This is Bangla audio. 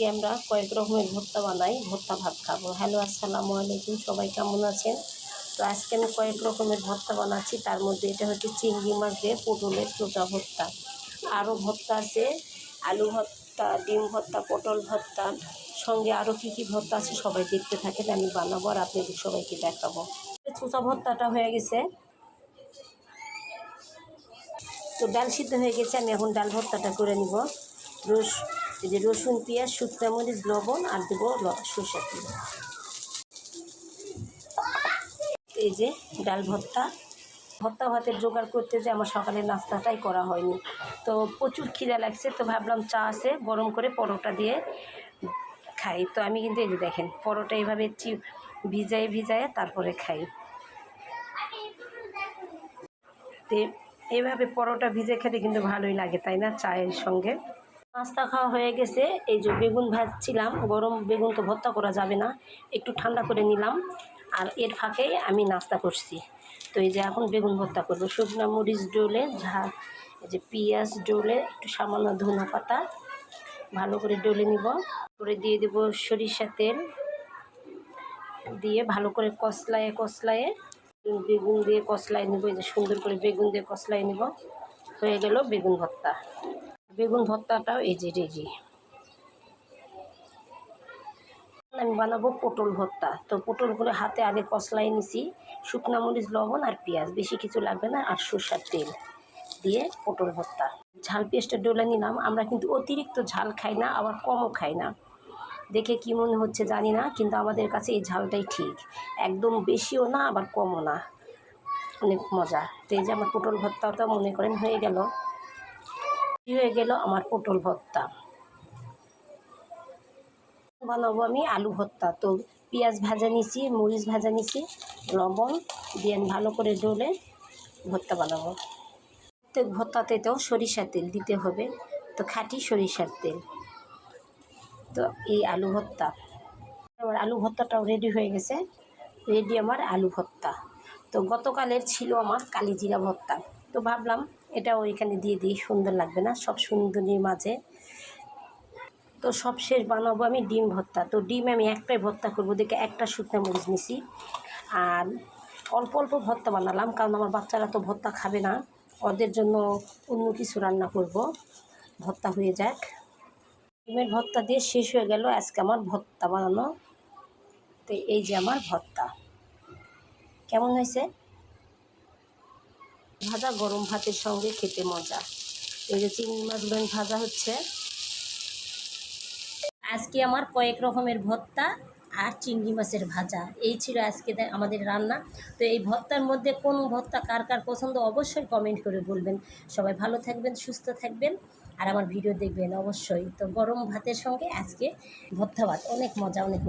আজকে আমরা কয়েক রকমের ভর্তা বানাই, ভর্তা ভাত খাব। হ্যালো আসসালামু আলাইকুম, সবাই কেমন আছেন? তো আজকে আমি কয়েক রকমের ভর্তা বানাচ্ছি, তার মধ্যে এটা হচ্ছে চিংড়ি মাছ দিয়ে পটলের চোচা ভর্তা। আরও ভর্তা আছে, আলু ভর্তা, ডিম ভর্তা, পটল ভর্তা, সঙ্গে আরও কী কী ভর্তা আছে সবাই দেখতে থাকেন, আমি বানাবো আর আপনাদের সবাইকে দেখাবো। চোচা ভর্তাটা হয়ে গেছে। তো ডাল সিদ্ধ হয়ে গেছে, আমি এখন ডাল ভর্তাটা করে নিব। রস এই যে রসুন, পেঁয়াজ, শুকনো মরিচ, লবণ আর দেবো সরষের তেল। এই যে ডাল ভর্তা। ভর্তা ভাতের জোগাড় করতে যে আমার সকালের নাস্তাটাই করা হয়নি। তো প্রচুর খিদা লাগছে, তো ভাবলাম চা আছে, গরম করে পরোটা দিয়ে খাই। তো আমি কিন্তু এই যে দেখেন, পরোটা এইভাবে চি ভিজাই ভিজায় তারপরে খাই। তো এইভাবে পরোটা ভিজে খেতে কিন্তু ভালোই লাগে, তাই না? চায়ের সঙ্গে। নাস্তা খাওয়া হয়ে গেছে। এই যে বেগুন ভাজছিলাম, গরম বেগুন তো ভর্তা করা যাবে না। একটু ঠান্ডা করে নিলাম আর এর ফাঁকেই আমি নাস্তা করছি। তো এই যে এখন বেগুন ভর্তা করব। শুকনো মরিচ ডোলে ঝাল এই যে পেঁয়াজ ডোলে, একটু সামান্য ধনে পাতা, ভালো করে ডলে নিব। করে দিয়ে দেব সরিষা তেল। দিয়ে ভালো করে কষলায়ে কষলায়ে বেগুন দিয়ে কষলায় নেব। এই যে সুন্দর করে বেগুন দিয়ে কষলায় নেব। হয়ে গেল বেগুন ভর্তা। বেগুন ভর্তাটাও যে রেডি আমি বানাবো পটল ভর্তা। তো পটলগুলো হাতে আগে কষলাই নিছি, শুকনো মরিচ, লবণ আর পেঁয়াজ। বেশি কিছু লাগবে না, আর সরষার তেল দিয়ে পটল ভর্তা। ঝাল পেস্টটা ডোলে নিলাম। আমরা কিন্তু অতিরিক্ত ঝাল খাই না, আবার কমও খাই না। দেখে কি মনে হচ্ছে জানি না, কিন্তু আমাদের কাছে এই ঝালটাই ঠিক। একদম বেশিও না, আবার কমও না। অনেক মজা। তো এই যে আমার পটল ভর্তাটা মনে করেন হয়ে গেল। হয়ে গেল? আমার পটল ভর্তা। বানাবো আমি আলু ভর্তা। তো পেঁয়াজ ভাজা নিছি, মরিচ ভাজা নিছি, লবণ দিয়ে ভালো করে ডলে ভর্তা বানাবো। প্রত্যেক ভর্তাতে তো সরিষার তেল দিতে হবে। তো খাঁটি সরিষার তেল। তো এই আলু ভর্তা। আমার আলু ভর্তাটাও রেডি হয়ে গেছে। রেডি আমার আলু ভর্তা। তো গতকালের ছিল আমার কালিজিরা ভর্তা। তো ভাবলাম এটা ওইখানে দিয়ে দিই, সুন্দর লাগবে না, সব সুন্দরীর মাঝে। তো সব শেষ বানাবো আমি ডিম ভর্তা। তো ডিম আমি একটাই ভর্তা করব, দেখে একটা শুকনো মরিচ নিছি। আর অল্প অল্প ভর্তা বানালাম, কারণ আমার বাচ্চারা তো ভর্তা খাবে না। ওদের জন্য অন্য কিছু রান্না করব, ভর্তা হয়ে যাক। ডিমের ভর্তা দিয়ে শেষ হয়ে গেল আজকে আমার ভর্তা বানানো। তো এই যে আমার ভর্তা। কেমন হয়েছে? ভাজা গরম ভাতের সঙ্গে খেতে মজা। এই যে চিংড়ি মাছ মাছগুলো ভাজা হচ্ছে। আজকে আমার কয়েক রকমের ভর্তা আর চিংড়ি মাছের ভাজা। এই ছিল আজকে আমাদের রান্না। তো এই ভর্তার মধ্যে কোন ভর্তা কার কার পছন্দ অবশ্যই কমেন্ট করে বলবেন। সবাই ভালো থাকবেন, সুস্থ থাকবেন। আর আমার ভিডিও দেখবেন অবশ্যই। তো গরম ভাতের সঙ্গে আজকে ভর্তা ভাত। অনেক মজা, অনেক